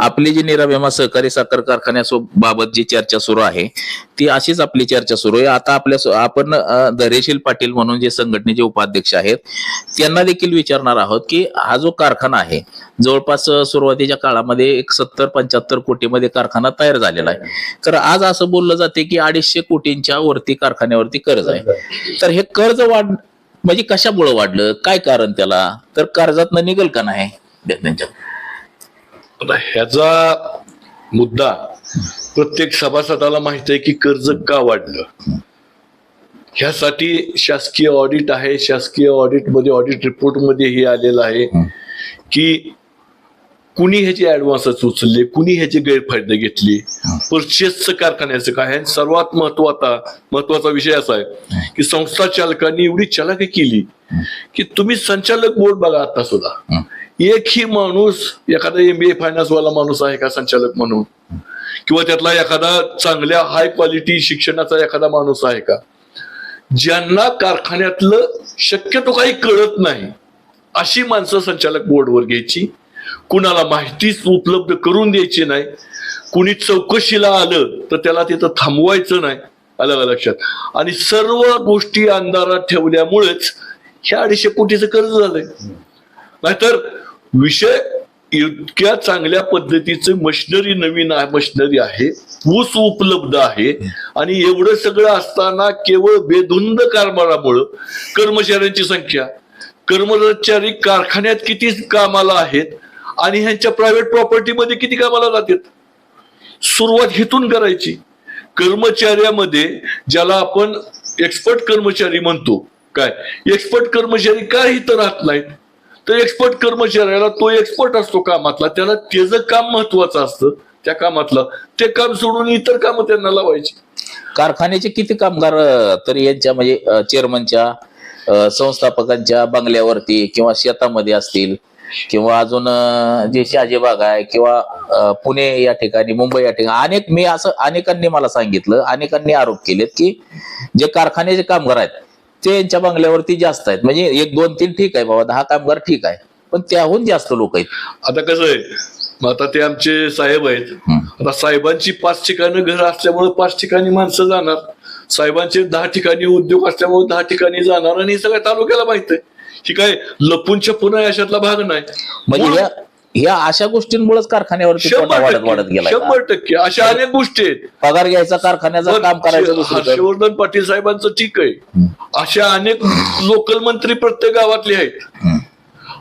आपली जी निराभेमा सहकारी साखर कारखान्याबाबत जी चर्चा सुरू आहे ती अशीच आपली चर्चा सुरू आहे. आता आपल्या आपण दरेशील धैर्यशील पाटील म्हणून जे संघटनेचे उपाध्यक्ष आहेत त्यांना देखील विचारणार आहोत की हा जो कारखाना आहे जवळपास सुरुवातीच्या काळामध्ये एक सत्तर पंच्याहत्तर कोटीमध्ये कारखाना तयार झालेला आहे. तर आज असं बोललं जाते की अडीचशे कोटींच्या वरती कारखान्यावरती कर्ज आहे. तर हे कर्ज वाढ म्हणजे कशामुळे वाढलं? काय कारण त्याला? तर कर्जात निघेल का नाही? त्यांच्या आता ह्याचा मुद्दा प्रत्येक सभासदाला माहीत आहे की कर्ज का वाढलं? ह्यासाठी शासकीय ऑडिट आहे. शासकीय ऑडिटमध्ये ऑडिट रिपोर्टमध्ये हे आलेलं आहे की कुणी ह्याचे ऍडव्हान्स उचलले? कुणी ह्याचे गैरफायदे घेतले? परचेसचं कारखान्याचं काय आहे? सर्वात महत्त्वाचा महत्त्वाचा विषय असा आहे की संस्था चालकांनी एवढी चलाकी केली की तुम्ही संचालक बोर्ड बघा आता सुद्धा. एकही माणूस एखादा एम बी ए फायनान्सवाला माणूस आहे का संचालक म्हणून? किंवा त्यातला एखादा चांगल्या हाय क्वालिटी शिक्षणाचा एखादा माणूस आहे का? ज्यांना कारखान्यातलं शक्यतो काही कळत नाही अशी माणसं संचालक बोर्डवर घ्यायची. कुणाला माहितीच उपलब्ध करून द्यायची नाही. कुणी चौकशीला आलं तर त्याला तिथं थांबवायचं नाही. आलं का लक्षात? आणि सर्व गोष्टी अंधारात ठेवल्यामुळेच ह्या अडीचशे कोटीचं कर्ज झालंय. नाहीतर विषय इतक्या चांगल्या पद्धतीचं मशिनरी नवीन मशिनरी आहे ऊस उपलब्ध आहे आणि एवढं सगळं असताना केवळ बेधुंद कारभारामुळं कर्मचाऱ्यांची संख्या कर्मचारी कारखान्यात किती कामाला आहेत आणि ह्यांच्या प्रायव्हेट प्रॉपर्टीमध्ये किती कामाला जातात? सुरुवात हिथून करायची. कर्मचाऱ्यामध्ये ज्याला आपण एक्सपर्ट कर्मचारी म्हणतो काय? एक्सपर्ट कर्मचारी का इथं राहत नाहीत? तर एक्सपर्ट कर्मचाऱ्याला तो एक्सपर्ट असतो कामातला. त्याला त्याचं काम महत्वाचं असतं त्या कामातलं. ते काम सोडून इतर काम त्यांना लावायची. कारखान्याचे किती कामगार तर तरी यांच्या म्हणजे चेअरमनच्या संस्थापकांच्या बंगल्यावरती किंवा शेतामध्ये असतील किंवा अजून जे जे शहाजीबाग आहे किंवा पुणे या ठिकाणी मुंबई या ठिकाणी. अनेक मी असं अनेकांनी मला सांगितलं अनेकांनी आरोप केलेत की जे कारखान्याचे कामगार आहेत ते यांच्या बंगल्यावरती जास्त आहेत. म्हणजे एक दोन तीन ठीक आहे बाबा दहा कामगार ठीक आहे. पण त्याहून जास्त लोक आहेत. आता कसं आहे मग आता ते आमचे साहेब आहेत. आता साहेबांची पाच ठिकाणी घर असल्यामुळे पाच ठिकाणी माणसं जाणार. साहेबांचे दहा ठिकाणी उद्योग असल्यामुळे दहा ठिकाणी जाणार. आणि हे सगळ्या तालुक्याला माहीत आहे. ही काय लपून छपून अशातला भाग नाही. म्हणजे ह्या अशा गोष्टींमुळेच शंभर वाढत वाढत गेला शंभर टक्के अशा अनेक गोष्टी आहेत. पगार घ्यायचा कारखान्याचं काम करायचं हर्षवर्धन पाटील साहेबांचं ठीक आहे. अशा अनेक लोकल मंत्री प्रत्येक गावातले आहेत.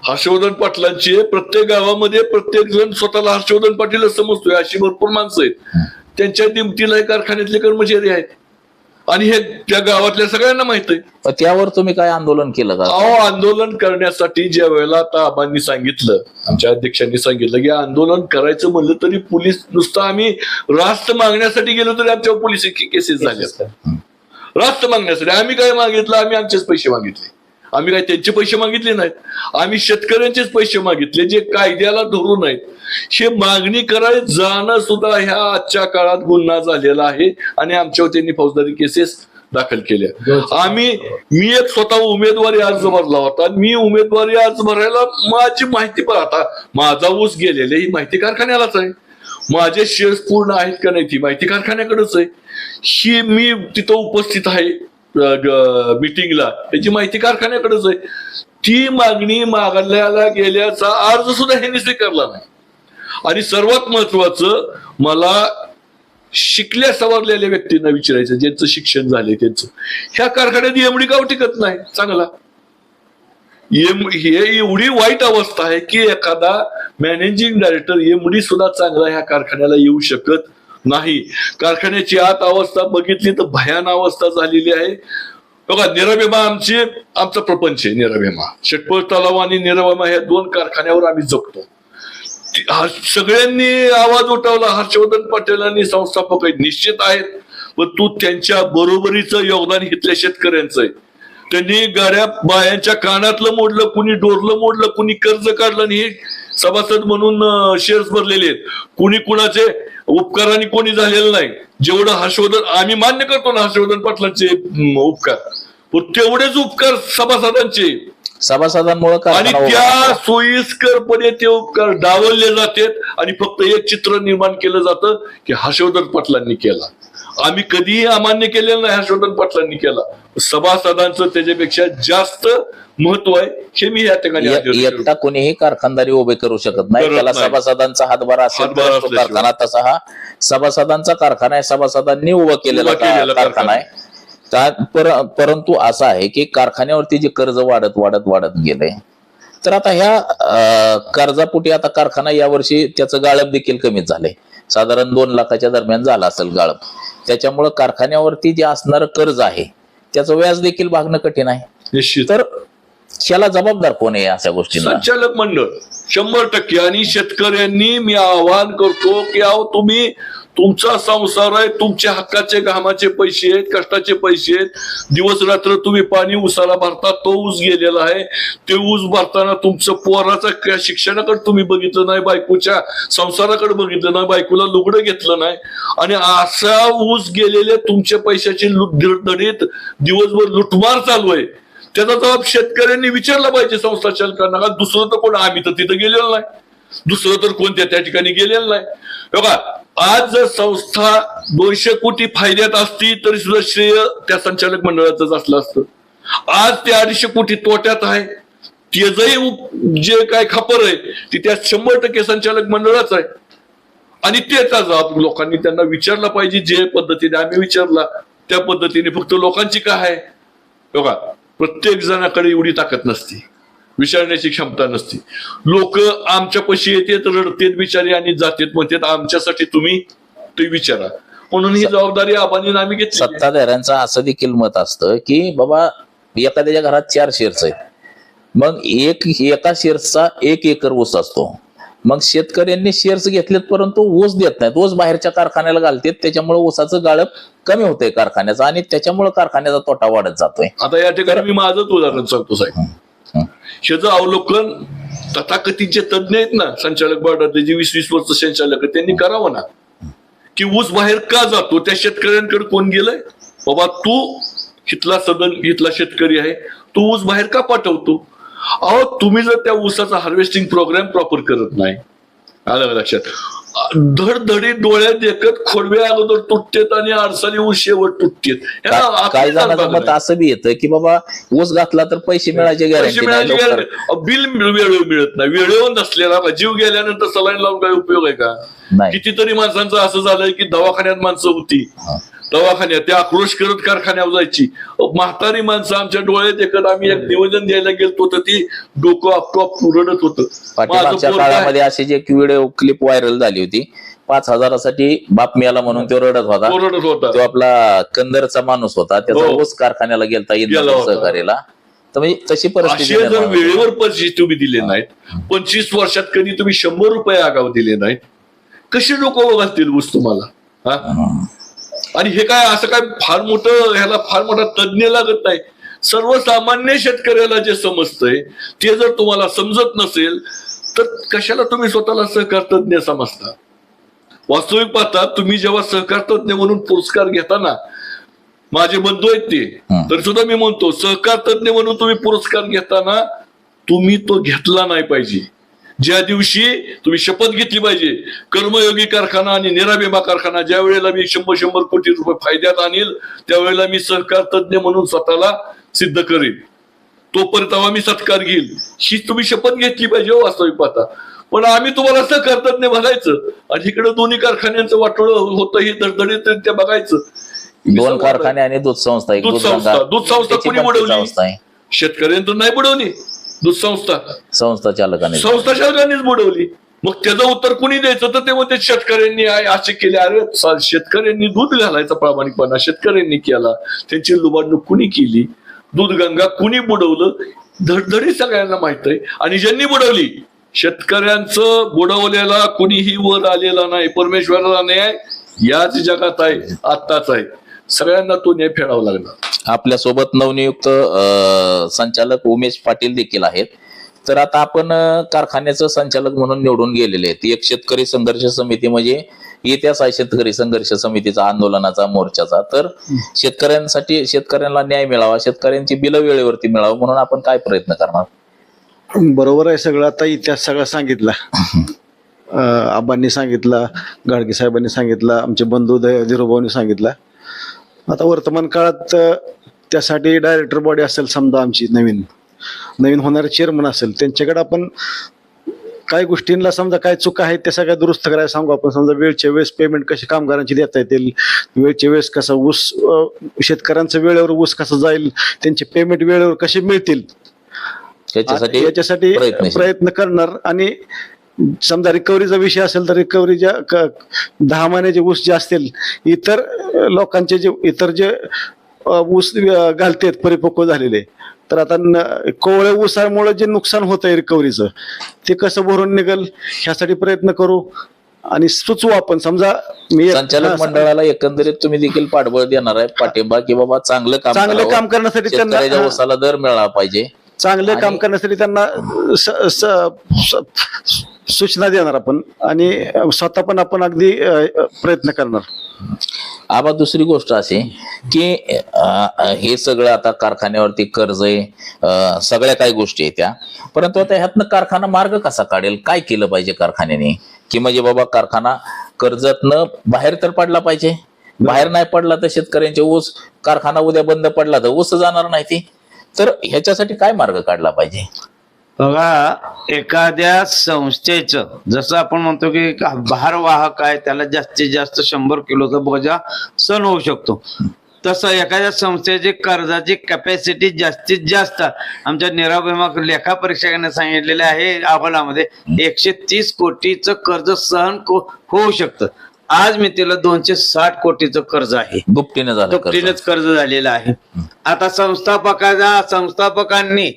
हर्षवर्धन पाटलांचे प्रत्येक गावामध्ये प्रत्येक जण स्वतःला हर्षवर्धन पाटीलच समजतोय. अशी भरपूर माणसं आहेत. त्यांच्या दिमतीला कारखान्यातले कर्मचारी आहेत. आणि हे त्या गावातल्या सगळ्यांना माहीत आहे. त्यावर तुम्ही काय आंदोलन केलं का? अहो आंदोलन करण्यासाठी ज्या वेळेला आता आबांनी सांगितलं आमच्या अध्यक्षांनी सांगितलं की आंदोलन करायचं म्हणलं तरी पोलीस नुसतं आम्ही रास्त मागण्यासाठी गेलो तरी आमच्यावर पोलीस केसेस झाल्या रास्त मागण्यासाठी. आम्ही काय मागितलं? आम्ही आमचेच पैसे मागितले. आम्ही काय त्यांचे पैसे मागितले नाहीत. आम्ही शेतकऱ्यांचेच पैसे मागितले जे कायद्याला धरून आहेत हे मागणी करायला जाणं सुद्धा ह्या आजच्या काळात गुन्हा झालेला आहे आणि आमच्यावर त्यांनी फौजदारी केसेस दाखल केल्या. आम्ही मी एक स्वतः उमेदवारी अर्ज भरला होता. मी उमेदवारी अर्ज भरायला माझी माहिती पण आता माझा ऊस गेलेले ही माहिती कारखान्यालाच आहे. माझे शेअर्स पूर्ण आहेत का नाही ती माहिती कारखान्याकडेच आहे. ही मी तिथं उपस्थित आहे. मिटिंगला त्याची माहिती कारखान्याकडेच आहे. ती मागणी मागल्याला गेल्याचा अर्ज सुद्धा ह्यांनी स्वीकारला नाही. आणि सर्वात महत्वाचं मला शिकल्या सवरलेल्या व्यक्तींना विचारायचं ज्यांचं शिक्षण झालंय त्यांचं. ह्या कारखान्यात एमडी गाव टिकत नाही. चांगला. हे एवढी वाईट अवस्था आहे की एखादा मॅनेजिंग डायरेक्टर एमडी सुद्धा चांगला ह्या कारखान्याला येऊ शकत नाही. कारखान्याची आत अवस्था बघितली तर भयान अवस्था झालेली आहे. बघा निरभेमा आमची आमचा प्रपंच आहे निरभेमा शेटपळ तलाव आणि निरभेमा ह्या दोन कारखान्यावर आम्ही जगतो. सगळ्यांनी आवाज उठवला हर्षवर्धन पटेलांनी संस्थापक निश्चित आहेत. पण तू त्यांच्या बरोबरीचं योगदान घेतल्या शेतकऱ्यांचं. आहे त्यांनी गाड्या बायांच्या कानातलं मोडलं कुणी डोरलं मोडलं कुणी कर्ज काढलं आणि हे सभासद म्हणून शेअर्स भरलेले आहेत. कुणी कुणाचे उपकाराने कोणी झालेलं नाही. जेवढं हर्षवर्धन आम्ही मान्य करतो ना हर्षवर्धन पाटलांचे उपकार. पण तेवढेच उपकार सभासदांचे. सभासदांमुळे आणि त्या. सोयीस्करपणे ते उपकार डावलले जातात आणि फक्त एक चित्र निर्माण केलं जातं की हर्षवर्धन पाटलांनी केला. आम्ही कधीही अमान्य केलेलं नाही हर्षवर्धन पाटलांनी केला सभासदांचं त्याच्यापेक्षा जास्त महत्त्व आहे हे मी या ठिकाणी. एकटा कोणीही कारखानदारी उभे करू शकत नाही त्याला. सभासदांचा हातभार असेल. कारखाना तसा हा सभासदांचा कारखाना आहे सभासदांनी उभा केलेला कारखाना आहे त्या- पर- परंतु असं आहे की कारखान्यावरती जे कर्ज वाढत वाढत वाढत गेलंय तर आता ह्या कर्जापोटी आता कारखाना यावर्षी त्याचं गाळप देखील कमीच झालंय साधारण दोन लाखाच्या दरम्यान झालं असेल गाळप त्याच्यामुळं कारखान्यावरती जे असणारं कर्ज आहे त्याचं व्याज देखील भागणं कठीण आहे. निश्चित. तर याला जबाबदार कोण आहे अशा गोष्टींना? संचालक मंडळ शंभर टक्के. आणि शेतकऱ्यांनी मी आवाहन करतो की अहो तुम्ही तुमचा संसार आहे तुमच्या हक्काचे घामाचे पैसे आहेत कष्टाचे पैसे आहेत. दिवस रात्र तुम्ही पाणी उसाला भरता तो ऊस गेलेला आहे. ते ऊस भरताना तुमचं पोराचं शिक्षणाकडे तुम्ही बघितलं नाही बायकोच्या संसाराकडे बघितलं नाही बायकोला लुगडं घेतलं नाही. आणि असा ऊस गेलेले तुमच्या पैशाची लुटधडीत दिवसभर लुटमार चालू आहे. त्याचा जबाब शेतकऱ्यांनी विचारला पाहिजे संस्था चालकांना. का दुसरं तर कोण? आम्ही तर तिथं गेलेलो नाही. दुसरं तर कोणत्या त्या ठिकाणी गेलेलं नाही. बघा आज जर संस्था दोनशे कोटी फायद्यात असती तरी सुद्धा श्रेय त्या संचालक मंडळाचंच असलं असतं. आज ते अडीचशे कोटी तोट्यात आहे. त्याचंही जे काय खापर आहे ते त्या शंभर टक्के संचालक मंडळाच आहे. आणि त्याचा जबाब लोकांनी त्यांना विचारला पाहिजे जे पद्धतीने आम्ही विचारला त्या पद्धतीने फक्त लोकांची काय आहे? बघा प्रत्येक जणाकडे एवढी ताकद नसते. विचारण्याची क्षमता नसते. लोक आमच्या पशी येतात रडतेत बिचारे आणि जातेत म्हणतात आमच्यासाठी तुम्ही ते विचारा. म्हणून ही जबाबदारी आबांनी आम्ही घेतली सत्ताधाऱ्यांचं असं देखील मत असतं की बाबा एखाद्याच्या घरात चार शेअर्स आहेत. मग एक एका शेअर्सचा एक एकर ऊस असतो. मग शेतकऱ्यांनी शेअर्स घेतलेत परंतु ऊस देत नाहीत. ऊस बाहेरच्या कारखान्याला घालतात त्याच्यामुळे ऊसाचं गाळप कमी होतंय कारखान्याचं आणि त्याच्यामुळे कारखान्याचा तोटा वाढत जातोय. आता या ठिकाणी मी माझंच उदाहरण सांगतो साहेब. ह्याचं अवलोकन तथाकथित जे तज्ज्ञ आहेत ना संचालक बोर्डातले जे वीस वीस वर्ष संचालक त्यांनी करावं ना. की ऊस बाहेर का जातो? त्या शेतकऱ्यांकडे कोण गेलंय? बाबा तू इथला सदन इथला शेतकरी आहे. तू ऊस बाहेर का पाठवतो? अहो तुम्ही जर त्या ऊसाचा हार्वेस्टिंग प्रोग्राम प्रॉपर करत नाही. आलं लक्षात? धडधडी डोळ्यात देखत खोडवे अगोदर तुटतेत आणि आडसाली ऊस शेवट तुटतेत. काही जणांचं मत. असं बी येतं की बाबा ऊस घातला तर पैसे मिळायचे बिल वेळेवर मिळत नाही. वेळेवर नसलेला जीव गेल्यानंतर सलाईन लावून काय उपयोग आहे का? कितीतरी माणसांचं असं झालंय की दवाखान्यात माणसं होती. दवाखान्यात ते आक्रोश करत कारखान्यावर जायची म्हातारी माणसं आमच्या डोळ्यात एकत आम्ही एक निवेदन द्यायला गेलतो तर ती डोकं आपटोप रडत होतं. काळामध्ये अशी जी व्हिडिओ क्लिप व्हायरल झाली होती पाच हजारासाठी बाप मिळाला म्हणून तो रडत होता तो रडत होता तो आपला कंदरचा माणूस होता त्याचा हो. ऊस कारखान्याला गेलता गेला. सहकार्याला तर म्हणजे तशी परिस्थिती जर. वेळेवर पैसे तुम्ही दिले नाहीत पंचवीस वर्षात कधी तुम्ही शंभर रुपये आगाव दिले नाहीत कसे लोक घालतील ऊस तुम्हाला हा हं. आणि हे काय असं काय फार मोठं ह्याला फार मोठा तज्ज्ञ लागत नाही. सर्वसामान्य शेतकऱ्याला जे समजतंय ते जर तुम्हाला समजत नसेल तर कशाला तुम्ही स्वतःला सहकार तज्ज्ञ समजता? वास्तविक पाहता तुम्ही जेव्हा सहकार तज्ज्ञ म्हणून पुरस्कार घेताना माझे बंधू आहेत ते. तर सुद्धा मी म्हणतो सहकार तज्ज्ञ म्हणून तुम्ही पुरस्कार घेताना तुम्ही तो घेतला नाही पाहिजे. ज्या दिवशी तुम्ही शपथ घेतली पाहिजे कर्मयोगी कारखाना आणि निराबिमा कारखाना ज्या वेळेला मी शंभर शंभर कोटी रुपये फायद्यात आणील त्यावेळेला मी सहकार तज्ज्ञ म्हणून स्वतःला सिद्ध करेन. तोपर्यंत तेव्हा मी सत्कार घेईल. ही तुम्ही शपथ घेतली पाहिजे हो वास्तविक पाहता. पण आम्ही तुम्हाला सहकार तज्ज्ञ म्हणायचं आणि इकडे दोन्ही कारखान्यांचं वाटोळ होतं हे दडदडीत ते बघायचं. दोन कारखाने आणि दूध संस्था दूध संस्था. दूध संस्था कोणी ती बुडवली? शेतकऱ्यांचं नाही बुडवली. संस्था. संस्था चालकाने. संस्था चालकांनीच बुडवली. मग त्याचं उत्तर कुणी द्यायचं? तर ते म्हणते शेतकऱ्यांनी आहे, असे केले. अरे शेतकऱ्यांनी दूध घालायचा प्रामाणिकपणा. शेतकऱ्यांनी केला. त्यांची लुबाडणूक कुणी केली? दूध गंगा कुणी बुडवलं? धडधडी सगळ्यांना माहीत आहे. आणि ज्यांनी बुडवली? शेतकऱ्यांचं बुडवलेला कुणीही वर आलेला नाही. परमेश्वराला न्याय याच जगात आहे आत्ताच आहे. सगळ्यांना तो न्याय फेडावा लागला आपल्यासोबत नवनियुक्त अं, संचालक उमेश पाटील देखील आहेत. तर आता आपण अं, कारखान्याचं संचालक म्हणून निवडून गेलेले आहेत. एक शेतकरी संघर्ष समिती म्हणजे इतिहास आहे शेतकरी संघर्ष समितीचा आंदोलनाचा मोर्चाचा. तर शेतकऱ्यांसाठी शेतकऱ्यांना न्याय मिळावा शेतकऱ्यांची बिलं वेळेवरती मिळावं म्हणून आपण काय प्रयत्न करणार? बरोबर आहे सगळं. आता इतिहास सगळा सांगितला. अं, आबांनी सांगितला गाडगे साहेबांनी सांगितला आमचे बंधू ध- धीरूभाऊनी सांगितला. आता वर्तमान काळात त्यासाठी डायरेक्टर बॉडी असेल समजा आमची नवीन नवीन होणारे चेअरमन असेल त्यांच्याकडे आपण काही गोष्टींना समजा काय चुका आहेत त्या सगळ्या दुरुस्त करायला सांगू आपण समजा वेळच्या वेळेस पेमेंट कशी कामगारांची देता येतील वेळच्या वेळेस कसं ऊस शेतकऱ्यांचं वेळेवर ऊस कसं जाईल त्यांचे पेमेंट वेळेवर कसे मिळतील याच्यासाठी. प्रयत्न करणार आणि समजा रिकव्हरीचा विषय असेल तर रिकव्हरीच्या क- दहा महिन्याचे ऊस जे असतील इतर लोकांचे जे इतर जे ऊस घालतेत परिपक्व झालेले तर आता कोवळ्या ऊसामुळे जे नुकसान होत आहे रिकव्हरीचं ते कसं भरून निघल ह्यासाठी प्रयत्न करू आणि सुचवू आपण समजा मी संचालक मंडळाला एकंदरीत तुम्ही देखील पाठबळ देणार आहे पाठिंबा की बाबा चांगलं काम चांगलं. काम करण्यासाठी त्यांना ऊसाला दर मिळाला पाहिजे चांगले काम करण्यासाठी त्यांना सूचना देणार आपण आणि स्वतः पण आपण अगदी प्रयत्न करणार. आबा दुसरी गोष्ट अशी की हे सगळं आता कारखान्यावरती कर्ज आहे सगळ्या काही गोष्टी आहेत त्या. परंतु आता ह्यातनं कारखाना मार्ग कसा काढेल? काय केलं पाहिजे कारखान्याने? की म्हणजे बाबा कारखाना कर्जातनं बाहेर तर पडला पाहिजे. बाहेर नाही पडला तर शेतकऱ्यांचे ऊस कारखाना उद्या बंद पडला तर ऊस जाणार नाही ती. तर ह्याच्यासाठी काय मार्ग काढला पाहिजे? बघा एखाद्या संस्थेचं जसं आपण म्हणतो की भारवाहक आहे त्याला जास्तीत जास्त शंभर किलोचा बोजा सण होऊ शकतो तसं एखाद्या संस्थेची कर्जाची कॅपॅसिटी जास्तीत जास्त आमच्या नीरव भीमा लेखा परीक्षकाने सांगितलेले आहे अहवालामध्ये एकशे तीस कोटीचं कर्ज सहन होऊ शकतं आज मी तिला दोनशे साठ कोटीचं कर्ज आहे दुपटीनं. दुपटीनंच कर्ज झालेलं आहे आता संस्थापकाचा संस्थापकांनी.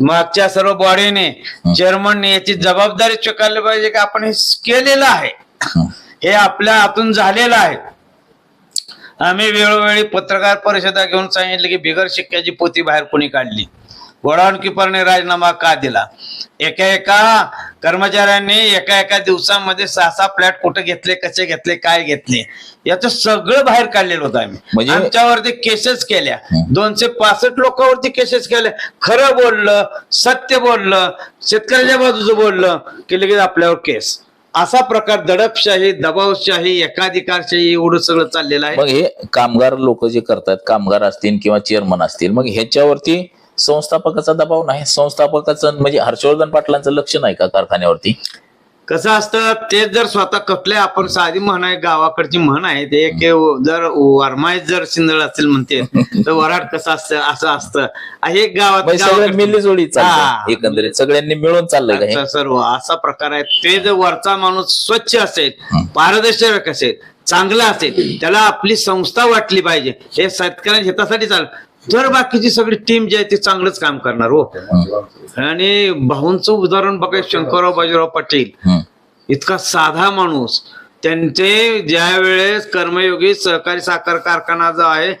मागच्या सर्व बॉडीने चेअरमनने याची जबाबदारी स्वीकारली पाहिजे की आपण हे केलेलं आहे. हं. हे आपल्या हातून झालेलं आहे. आम्ही वेळोवेळी पत्रकार परिषदा घेऊन सांगितले की बिगर शिक्क्याची पोती बाहेर कोणी काढली. वडावणकीपरने राजीनामा का दिला? एका एका कर्मचाऱ्यांनी एका एका दिवसामध्ये सहा सहा फ्लॅट कुठे घेतले कसे घेतले काय घेतले याचं सगळं बाहेर काढलेलं होतं आम्ही. म्हणजे- आमच्यावरती केसेस केल्या. दोनशे पासष्ट लोकांवरती केसेस केल्या खरं बोललं सत्य बोललं शेतकऱ्याच्या बाजूचं बोललं की लगेच आपल्यावर केस. असा प्रकार दडपशाही दबावशाही एकाधिकारशाही एवढं सगळं चाललेलं आहे. मग हे कामगार लोक जे करतात कामगार असतील किंवा चेअरमन असतील मग ह्याच्यावरती संस्थापकाचा दबाव नाही. संस्थापकाचं म्हणजे हर्षवर्धन पाटलांचं लक्ष नाही का कारखान्यावरती? कसं असतं ते जर स्वतः कपले आपण साधी म्हण आहे गावाकडची म्हण आहे ते एक जर वरमाय जर सिंदळ असेल म्हणते तर वराड कसं असतं असं असतं. हे गावात म्हणजे एकंदरीत. सगळ्यांनी मिळून चाललंय का सर्व असा प्रकार आहे. ते जर वरचा माणूस स्वच्छ असेल. पारदर्शक असेल चांगला असेल त्याला आपली संस्था वाटली पाहिजे. हे शेतकऱ्यांच्या हितासाठी चाल तर बाकीची सगळी टीम जी आहे ती चांगलंच काम करणार हो. आणि भाऊंचं उदाहरण बघा शंकरराव बाजीराव पाटील. इतका साधा माणूस. त्यांचे ज्या वेळेस कर्मयोगी सहकारी साखर कारखाना जो आहे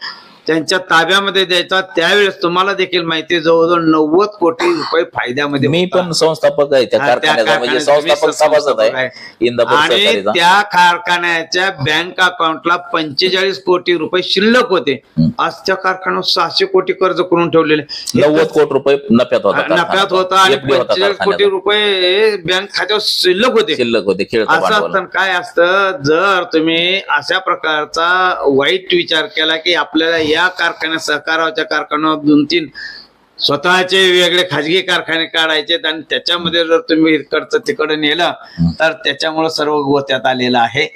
त्यांच्या ताब्यामध्ये द्यायचा त्यावेळेस तुम्हाला देखील माहिती जवळजवळ नव्वद कोटी रुपये फायद्यामध्ये मी. पण संस्थापक आहे त्या हा, त्या कारखान्याचा म्हणजे कारखान्याचा मी संस्थापक सभासद संस्थापक आहे आहे. इंदापूर आणि सहकारीचा त्या कारखान्याच्या बँक अकाउंटला पंचेचाळीस कोटी रुपये शिल्लक होते. आज त्या कारखान्यावर सहाशे कोटी कर्ज करून ठेवलेले नव्वद कोटी रुपये नफ्यात होता नफ्यात कारखाना. होता आणि FD होता पंचेचाळीस कोटी कारखान्याचा. रुपये बँक खात्यावर शिल्लक होते शिल्लक होते खेळता असं असताना काय असतं जर तुम्ही अशा प्रकारचा वाईट विचार केला की आपल्याला या कारखान्यात सहकाराच्या कारखान्यावर दोन तीन स्वतःचे वेगळे खाजगी कारखाने काढायचे आणि त्याच्यामध्ये जर तुम्ही इकडचं तिकडं नेलं तर त्याच्यामुळे सर्व गोत्यात आलेलं आहे.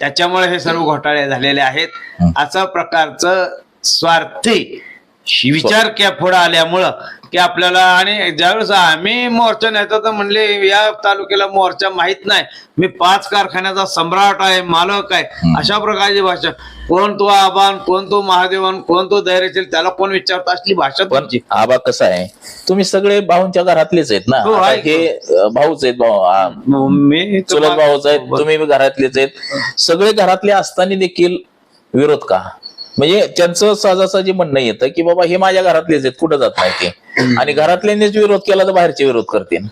त्याच्यामुळे हे सर्व घोटाळे झालेले आहेत. अशा प्रकारचं स्वार्थी विचार क्या पुढे आल्यामुळं की आपल्याला आणि ज्यावेळेस आम्ही मोर्चा नेतो तर म्हणले या तालुक्याला मोर्चा माहीत नाही. मी पाच कारखान्याचा सम्राट आहे मालक आहे. अशा प्रकारची भाषा. कोण तो आबान कोण तो महादेवन कोण तो धैर्यशील त्याला कोण विचारतो? असली भाषा पण तुमची. आबा कसं आहे? तुम्ही सगळे भाऊंच्या घरातलेच आहेत ना? हो. हे भाऊच आहेत भाऊ आ, मी चुलत भाऊच आहेत तुम्ही घरातलेच आहेत. सगळे घरातले असताना देखील विरोध का? म्हणजे त्यांचं सहजासहजी म्हणणं येतं की बाबा हे माझ्या घरातलेच आहेत कुठं जात नाही ते. आणि घरातल्यांनीच विरोध केला तर बाहेरचे विरोध करतील.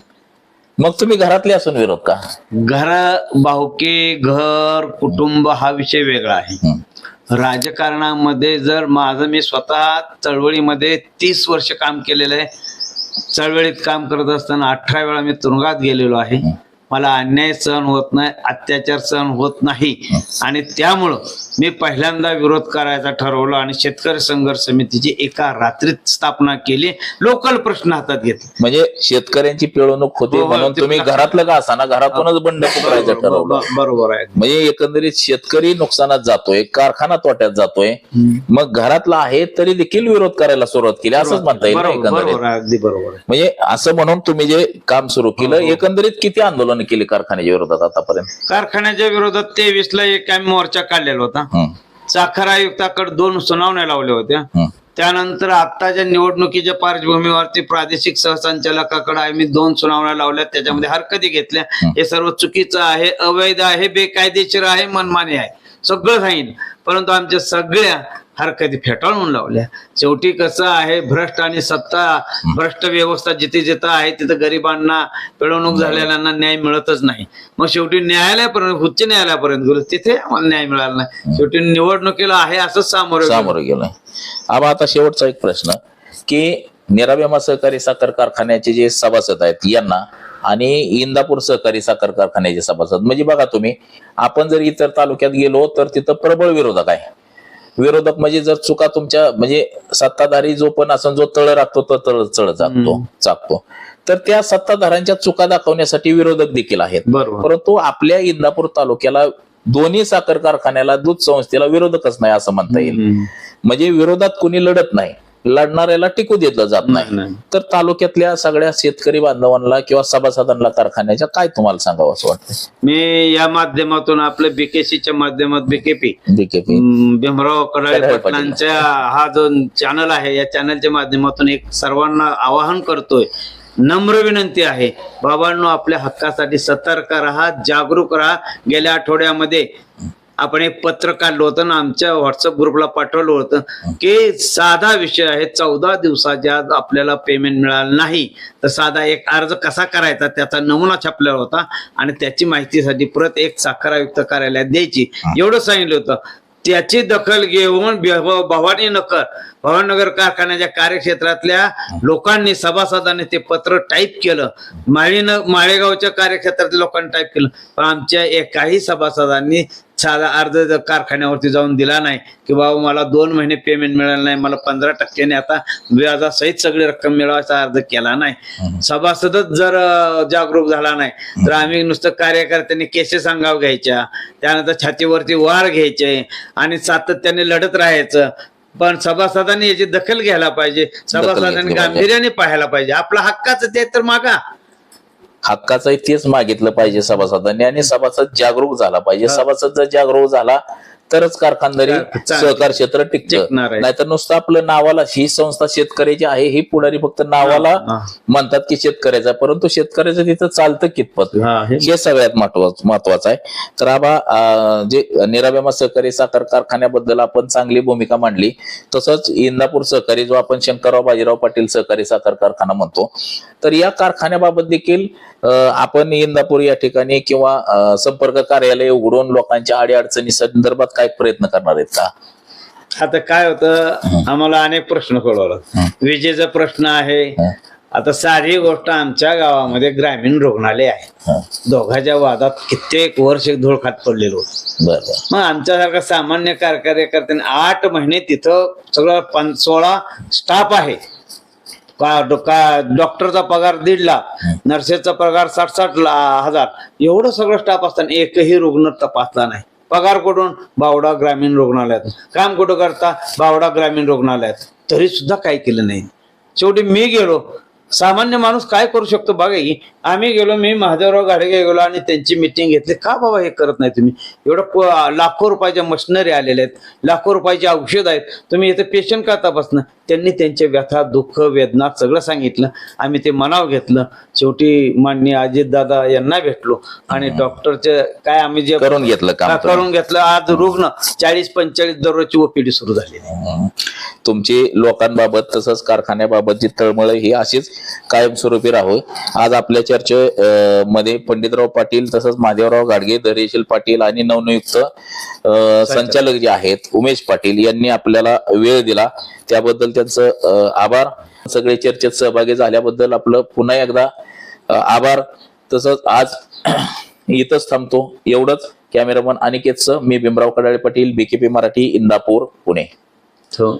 मग तुम्ही घरातले असून विरोध का? घर भाऊके घर कुटुंब हा विषय वेगळा आहे. राजकारणामध्ये जर माझं मी स्वतः चळवळीमध्ये तीस वर्ष काम केलेलं आहे चळवळीत काम करत असताना अठरा वेळा मी तुरुंगात गेलेलो आहे. मला अन्याय सहन होत नाही अत्याचार सहन होत नाही. आणि त्यामुळं मी पहिल्यांदा विरोध करायचा ठरवलं आणि शेतकरी संघर्ष समितीची एका रात्रीत स्थापना केली लोकल प्रश्न हातात घेतले. म्हणजे शेतकऱ्यांची पिळवणूक होते हो, हो, म्हणून तुम्ही घरातलं का असाना? घरातूनच बंड पुकारायचं ठरवलं. बरोबर आहे. म्हणजे एकंदरीत शेतकरी नुकसानात जातोय कारखाना तोट्यात जातोय. मग घरातला आहे तरी देखील विरोध करायला सुरुवात केली असंच म्हणता येईल ना अगदी बरोबर म्हणजे असं म्हणून तुम्ही जे काम सुरू केलं हो, हो. एकंदरीत किती आंदोलन केली कारखान्याच्या विरोधात आतापर्यंत? कारखान्याच्या विरोधात तेवीस ला एक आम्ही मोर्चा काढलेला होता. हं, साखर आयुक्ताकडे दोन सुनावण्या लावल्या होत्या. त्यानंतर आत्ताच्या निवडणुकीच्या पार्श्वभूमीवरती प्रादेशिक सहसंचालकाकडे आम्ही दोन सुनावण्या लावल्या. त्याच्यामध्ये हरकती घेतल्या. हे सर्व चुकीचं आहे अवैध आहे बेकायदेशीर आहे मनमानी आहे. सगळं सांगितलं परंतु आमच्या सगळ्या हरकती फेटाळून लावल्या. शेवटी कसं आहे भ्रष्ट आणि सत्ता भ्रष्ट व्यवस्था जिथे जिथं आहे तिथं गरिबांना पिळवणूक झालेल्यांना न्याय मिळतच नाही. मग शेवटी न्यायालयापर्यंत उच्च न्यायालयापर्यंत गेलो तिथे आम्हाला न्याय मिळाला नाही. शेवटी निवडणुकीला आहे असंच सामोरं गेलो. सामोरं गेलोय आबा आता शेवटचा एक प्रश्न की निराव्यामा सहकारी साखर कारखान्याचे जे सभासद आहेत यांना आणि इंदापूर सहकारी साखर कारखान्याचे सभासद. म्हणजे बघा तुम्ही आपण जर इतर तालुक्यात गेलो तर तिथं प्रबळ विरोधक आहे. विरोधक म्हणजे जर चुका तुमच्या म्हणजे सत्ताधारी जो पण असं जो तळ राखतो तो तळ चढ जागतो चाकतो. तर त्या सत्ताधाऱ्यांच्या चुका दाखवण्यासाठी विरोधक देखील आहेत. परंतु आपल्या इंदापूर तालुक्याला दोन्ही साखर कारखान्याला दूध संस्थेला विरोधकच नाही असं म्हणता येईल. म्हणजे विरोधात कोणी लढत नाही. लढणाऱ्याला टिकू दिलं जात नाही. तर तालुक्यातल्या सगळ्या शेतकरी बांधवांना किंवा सभासदांना कारखान्याच्या काय तुम्हाला सांगावं असं वाटतं मी या माध्यमातून आपलं बीकेसीच्या माध्यमात बीकेपी बीकेपी भीमराव कडाळे कडाळे पाटलांच्या हा जो चॅनल आहे या चॅनलच्या माध्यमातून एक सर्वांना आवाहन करतोय नम्र विनंती आहे बाबांनो आपल्या हक्कासाठी सतर्क राहा जागरूक राहा. गेल्या आठवड्यामध्ये आपण एक पत्र काढलं होतं ना आमच्या व्हॉट्सअप ग्रुपला पाठवलं होतं की साधा विषय आहे चौदा दिवसाच्या आत आपल्याला पेमेंट मिळालं नाही. तर साधा एक अर्ज कसा करायचा त्याचा नमुना छापलेला होता आणि त्याची माहितीसाठी परत एक साखर आयुक्त कार्यालयात द्यायची. एवढं सांगितलं होतं. त्याची दखल घेऊन भवानीनगर कारखान्याच्या कार्यक्षेत्रातल्या लोकांनी सभासदांनी ते पत्र टाईप केलं. माळीन माळेगावच्या कार्यक्षेत्रातल्या लोकांनी टाईप केलं. पण आमच्या एकाही सभासदांनी साधा अर्ज कारखान्यावरती जाऊन दिला नाही की बाबा मला दोन महिने पेमेंट मिळालं नाही मला पंधरा टक्क्याने आता व्याजासहित सगळी रक्कम मिळवायचा अर्ज केला नाही. सभासदच जर जागरूक झाला नाही तर आम्ही नुसतं कार्यकर्त्यांनी केसेस अंगाव घ्यायच्या त्यानंतर छातीवरती वार घ्यायचे आणि सातत्याने लढत राहायचं. पण सभासदांनी याची दखल घ्यायला पाहिजे. सभासदांनी. गांभीर्याने पाहायला पाहिजे. आपला हक्काचं ते तर मागा. हक्काचं तेच मागितलं पाहिजे सभासदांनी आणि सभासद जागरूक झाला पाहिजे. सभासद जर जागरूक झाला तरच कारखानदारी. सहकार क्षेत्र टिकतं. नाहीतर नुसतं आपलं नावाला ही संस्था शेतकऱ्याची आहे ही पुढारी फक्त नावाला. म्हणतात की शेतकऱ्याचा परंतु शेतकऱ्याचं तिथं चालतं कितपत हा, सगळ्यात महत्वाचं महत्वाचं आहे तर आबा जे निराव्यामा सहकारी साखर कारखान्याबद्दल आपण चांगली भूमिका मांडली तसंच इंदापूर सहकारी जो आपण शंकरराव बाजीराव पाटील सहकारी साखर कारखाना म्हणतो तर या कारखान्याबाबत देखील आपण इंदापूर या ठिकाणी किंवा संपर्क कार्यालय उघडून लोकांच्या अडीअडचणी संदर्भात काय प्रयत्न करणार आहेत का? आता काय होतं आम्हाला अनेक प्रश्न कळवलं. विजेचा प्रश्न आहे. आता साधी गोष्ट आमच्या गावामध्ये ग्रामीण रुग्णालय आहे. दोघांच्या वादात कित्येक वर्ष धुळखात पडलेलो होतो. मग आमच्यासारखा सामान्य कार- कार्यकर्त्यांनी आठ महिने तिथं सगळं सोळा स्टाफ आहे. का डॉक्टरचा पगार दीड लाख नर्सेसचा पगार साठ साठ ला- हजार. एवढं सगळं स्टाफ असताना एकही रुग्ण तपासला नाही. पगार कुठून? बावडा ग्रामीण रुग्णालयात. काम कुठं करता? बावडा ग्रामीण रुग्णालयात. तरी सुद्धा काही केलं नाही. शेवटी मी गेलो. सामान्य माणूस काय करू शकतो बघा की आम्ही गेलो मी महादेवराव गाडगे गेलो आणि त्यांची मिटिंग घेतली. का बाबा हे करत नाही तुम्ही? एवढं प- लाखो रुपयाच्या मशिनरी आलेल्या आहेत. लाखो रुपयाची औषध आहेत. तुम्ही इथं पेशंट का तपासणं? त्यांनी त्यांचे व्यथा दुःख वेदना सगळं सांगितलं. आम्ही ते मनाव घेतलं. शेवटी माननीय अजितदादा यांना भेटलो. आणि डॉक्टरचे काय आम्ही जे करून घेतलं काम. करून घेतलं. आज रुग्ण चाळीस पंचेचाळीस दररोजची ओपीडी सुरू. हं. तुमची लोकांबाबत तसंच कारखान्याबाबतची तळमळ ही अशीच कायमस्वरूपी राहो आज आपल्या चर्चे मध्ये पंडितराव पाटील तसंच महादेवराव गाडगे धैर्यशील पाटील आणि नवनियुक्त संचालक जे आहेत उमेश पाटील यांनी आपल्याला वेळ दिला. त्याबद्दल त्यांचं आभार. सगळे चर्चेत सहभागी झाल्याबद्दल आपलं पुन्हा एकदा आभार. तसंच आज इथंच थांबतो. एवढंच. कॅमेरामन अनिकेतचं. मी भीमराव कडाळे पाटील. बीकेपी मराठी इंदापूर पुणे. हो.